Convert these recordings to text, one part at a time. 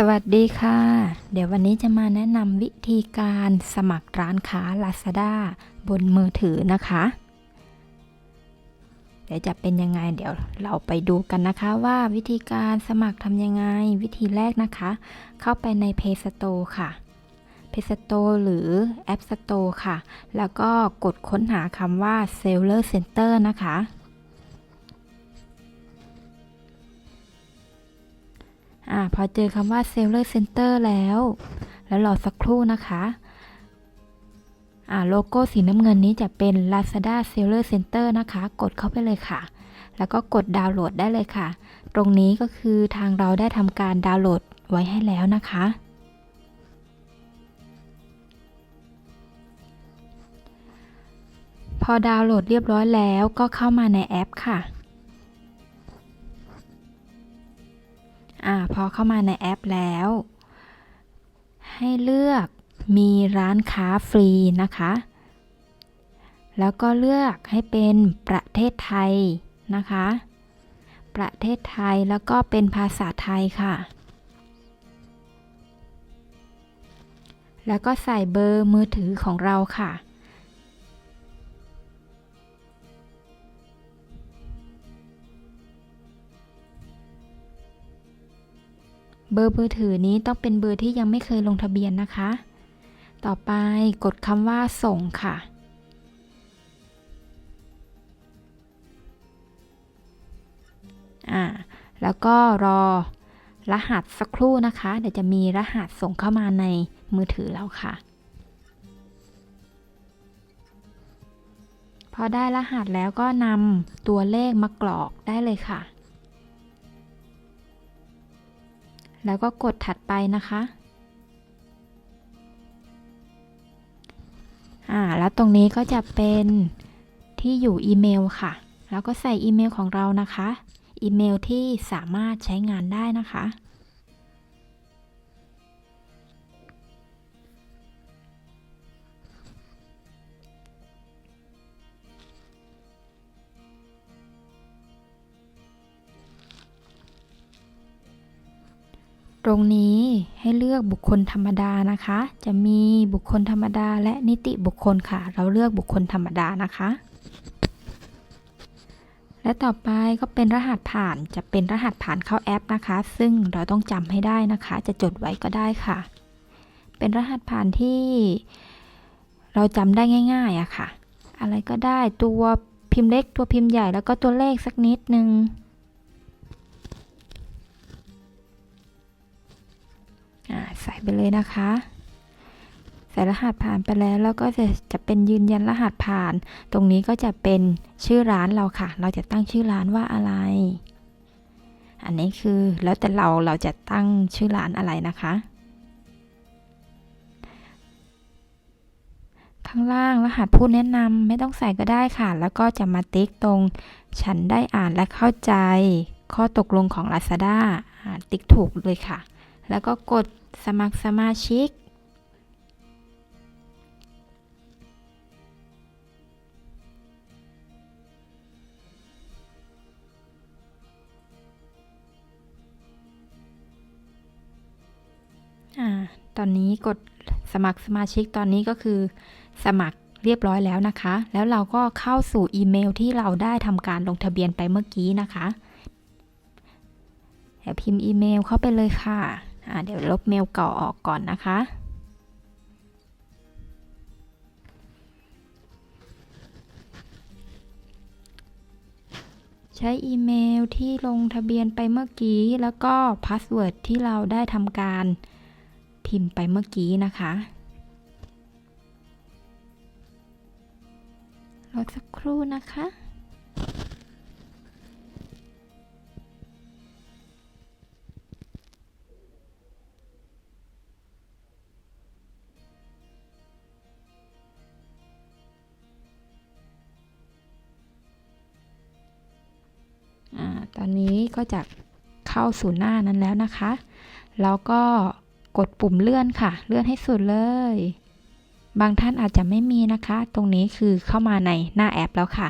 สวัสดีค่ะ เดี๋ยววันนี้จะมาแนะนำวิธีการสมัครร้านค้า Lazada บนมือถือนะคะ เดี๋ยวจะเป็นยังไงเดี๋ยวเราไปดูกันนะคะว่าวิธีการสมัครทำยังไง วิธีแรกนะคะ เข้าไปใน Play Store ค่ะ Play Store หรือ App Store ค่ะ แล้วก็กดค้นหาคำว่า Seller Center นะคะ อ่าพอเจอคำว่า Seller Center แล้ว แล้วรอสักครู่นะคะอ่าโลโก้สีน้ำเงินนี้จะเป็น Lazada Seller Center นะคะ กดเข้าไปเลยค่ะ แล้วก็กดดาวน์โหลดได้เลยค่ะ ตรงนี้ก็คือทางเราได้ทำการดาวน์โหลดไว้ให้แล้วนะคะ พอดาวน์โหลดเรียบร้อยแล้วก็เข้ามาในแอปค่ะ อ่าพอเข้ามาในแอปแล้ว ให้เลือกมีร้านค้าฟรีนะคะ แล้วก็เลือกให้เป็นประเทศไทยนะคะ ประเทศไทยแล้วก็เป็นภาษาไทยค่ะ แล้วก็ใส่เบอร์มือถือของเราค่ะ บอร์มือถือนี้ต้องเป็นเบอร์ที่ยังไม่เคยลงทะเบียนนะคะ ต่อไปกดคำว่าส่งค่ะ อ่า แล้วก็รอรหัสสักครู่นะคะ เดี๋ยวจะมีรหัสส่งเข้ามาในมือถือเราค่ะ พอได้รหัสแล้วก็นำตัวเลขมากรอกได้เลยค่ะ แล้วก็กดถัดไปนะคะ อ่า แล้วตรงนี้ก็จะเป็นที่อยู่อีเมลค่ะ แล้วก็ใส่อีเมลของเรานะคะ อีเมลที่สามารถใช้งานได้นะคะ รงนี้ให้เลือกบุคคลธรรมดานะคะ จะมีบุคคลธรรมดาและนิติบุคคลค่ะ เราเลือกบุคคลธรรมดานะคะ และต่อไปก็เป็นรหัสผ่านจะเป็นรหัสผ่านเข้าแอปนะคะ ซึ่งเราต้องจำให้ได้นะคะ จะจดไว้ก็ได้ค่ะ เป็นรหัสผ่านที่เราจำได้ง่ายๆอะค่ะ อะไรก็ได้ตัวพิมพ์เล็กตัวพิมพ์ใหญ่แล้วก็ตัวเลขสักนิดนึง ไปเลยนะคะ ใส่รหัสผ่านไปแล้วแล้วก็จะจะเป็นยืนยันรหัสผ่าน ตรงนี้ก็จะเป็นชื่อร้านเราค่ะ เราจะตั้งชื่อร้านว่าอะไร อันนี้คือแล้วแต่เราเราจะตั้งชื่อร้านอะไรนะคะข้างล่างรหัสผู้แนะนำไม่ต้องใส่ก็ได้ค่ะ แล้วก็จะมาติ๊กตรงฉันได้อ่านและเข้าใจ ข้อตกลงของ Lazada ติ๊กถูกเลยค่ะ แล้วก็กด สมัครสมาชิกอ่าตอนนี้กดสมัครสมาชิกตอนนี้ก็คือ สมัครเรียบร้อยแล้วนะคะ แล้วเราก็เข้าสู่อีเมลที่เราได้ทำการลงทะเบียนไปเมื่อกี้นะคะ เดี๋ยวพิมพ์อีเมลเข้าไปเลยค่ะ เดี๋ยวลบเมลเก่าออกก่อนนะคะ ใช้อีเมลที่ลงทะเบียนไปเมื่อกี้แล้วก็พาสเวิร์ดที่เราได้ทำการพิมพ์ไปเมื่อกี้นะคะรอสักครู่นะคะ ตอนนี้ก็จะเข้าสู่หน้านั้นแล้วนะคะ แล้วก็กดปุ่มเลื่อนค่ะ เลื่อนให้สุดเลย บางท่านอาจจะไม่มีนะคะ ตรงนี้คือเข้ามาในหน้าแอปแล้วค่ะ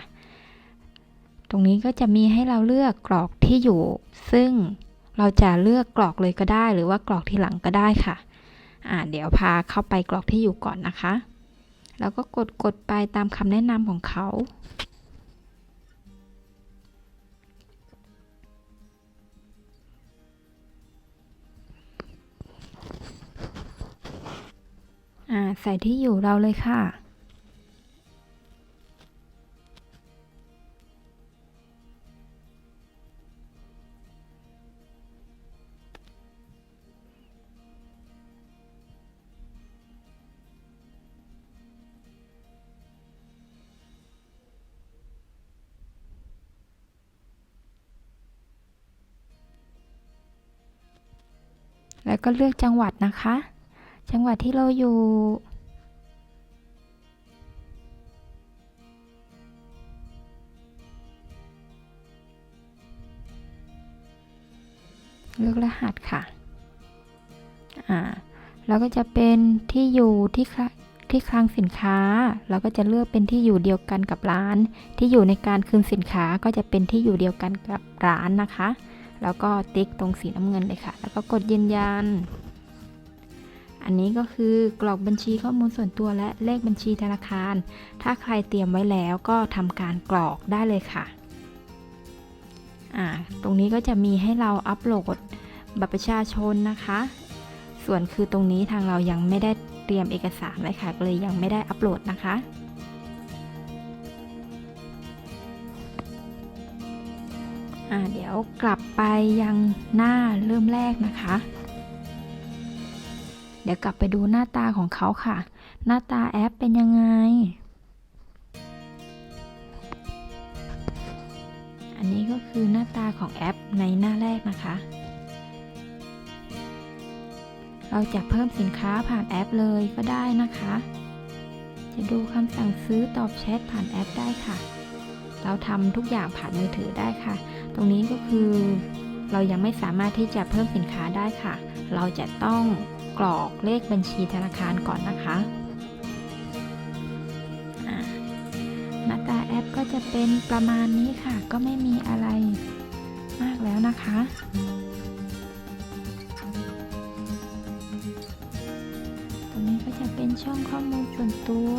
ตรงนี้ก็จะมีให้เราเลือกกรอกที่อยู่ ซึ่งเราจะเลือกกรอกเลยก็ได้ หรือว่ากรอกทีหลังก็ได้ค่ะ อ่าเดี๋ยวพาเข้าไปกรอกที่อยู่ก่อนนะคะ แล้วก็กดกดไปตามคำแนะนำของเขาาใส่ที่อยู่เราเลยค่ะ แล้วก็เลือกจังหวัดนะคะ จังหวัดที่เราอยู่ เลือกรหัสค่ะ อ่า แล้วก็จะเป็นที่อยู่ที่คที่คลังสินค้า เราก็จะเลือกเป็นที่อยู่เดียวกันกับร้าน ที่อยู่ในการคืนสินค้าก็จะเป็นที่อยู่เดียวกันกับร้านนะคะ แล้วก็ติ๊กตรงสีน้ำเงินเลยค่ะ แล้วก็กดยืนยัน อันนี้ก็คือกรอกบัญชีข้อมูลส่วนตัวและเลขบัญชีธนาคาร ถ้าใครเตรียมไว้แล้วก็ทำการกรอกได้เลยค่ะ ตรงนี้ก็จะมีให้เราอัปโหลดบัตรประชาชนนะคะ ส่วนคือตรงนี้ทางเรายังไม่ได้เตรียมเอกสารไว้ค่ะก็เลยยังไม่ได้อัปโหลดนะคะเดี๋ยวกลับไปยังหน้าเริ่มแรกนะคะ ดี๋ยวกลับไปดูหน้าตาของเขาค่ะ หน้าตาแอปเป็นยังไง อันนี้ก็คือหน้าตาของแอปในหน้าแรกนะคะ เราจะเพิ่มสินค้าผ่านแอปเลยก็ได้นะคะ จะดูคำสั่งซื้อตอบแชทผ่านแอปได้ค่ะ เราทำทุกอย่างผ่านมือถือได้ค่ะ ตรงนี้ก็คือเรายังไม่สามารถที่จะเพิ่มสินค้าได้ค่ะ เราจะต้อง กรอกเลขบัญชีธนาคารก่อนนะคะหน้าตาแอปก็จะเป็นประมาณนี้ค่ะ ก็ไม่มีอะไรมากแล้วนะคะ ตรงนี้ก็จะเป็นช่องข้อมูลส่วนตัว